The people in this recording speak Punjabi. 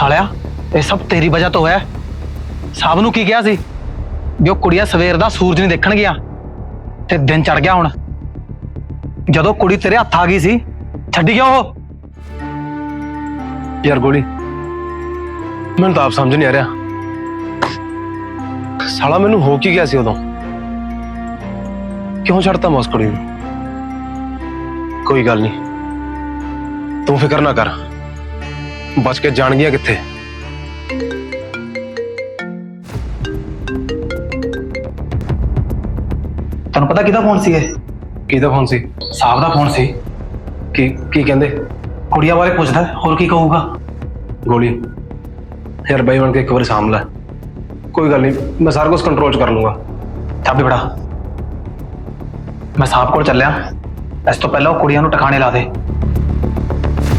ਸਾਲਿਆ, ਇਹ ਸਭ ਤੇਰੀ ਵਜ੍ਹਾ ਤੋਂ ਹੋਇਆ। ਸਭ ਨੂੰ ਕੀ ਕਿਹਾ ਸੀ? ਜੋ ਕੁੜੀਆਂ ਸਵੇਰ ਦਾ ਸੂਰਜ ਨਹੀਂ ਦੇਖਣ ਗਿਆ, ਤੇ ਦਿਨ ਚੜ ਗਿਆ ਹੁਣ। ਜਦੋਂ ਕੁੜੀ ਤੇਰੇ ਹੱਥ ਆ ਗਈ ਸੀ, ਛੱਡੀ ਗਿਆ ਉਹ। ਯਾਰ ਗੋਲੀ, ਮੈਨੂੰ ਤਾਂ ਆਪ ਸਮਝ ਨਹੀਂ ਆ ਰਿਹਾ। ਸਾਲਾ ਮੈਨੂੰ ਹੋ ਕੀ ਗਿਆ ਸੀ ਉਦੋਂ? ਕਿਉਂ ਛੱਡਤਾ ਮੈਂ ਉਸ ਕੁੜੀ ਨੂੰ? ਕੋਈ ਗੱਲ ਨਹੀਂ। ਤੂੰ ਫਿਕਰ ਨਾ ਕਰ। ਬਚ ਕੇ ਜਾਣ ਗਿਆ ਕਿੱਥੇ? ਤੁਹਾਨੂੰ ਪਤਾ ਕਿਹਦਾ ਫੋਨ ਸੀ ਇਹ ਕਿਹਦਾ ਫੋਨ ਸੀ? ਸਾਹਿਬ ਦਾ ਫੋਨ ਸੀ। ਕੀ ਕੀ ਕਹਿੰਦੇ? ਕੁੜੀਆਂ ਬਾਰੇ ਪੁੱਛਦਾ ਹੋਰ ਕੀ ਕਹੂਗਾ? ਗੋਲੀ। ਯਾਰ ਬਾਈ ਬਣ ਕੇ ਇੱਕ ਵਾਰੀ ਸਾਂਭ ਲੈ। ਕੋਈ ਗੱਲ ਨਹੀਂ ਮੈਂ ਸਾਰਾ ਕੁਝ ਕੰਟਰੋਲ ਚ ਕਰ ਲੂੰਗਾ। ਚਾਬੀ ਫੜਾ। ਮੈਂ ਸਾਹਿਬ ਕੋਲ ਚੱਲਿਆ। ਇਸ ਤੋਂ ਪਹਿਲਾਂ ਉਹ ਕੁੜੀਆਂ ਨੂੰ ਟਿਕਾਣੇ ਲਾ ਦੇ।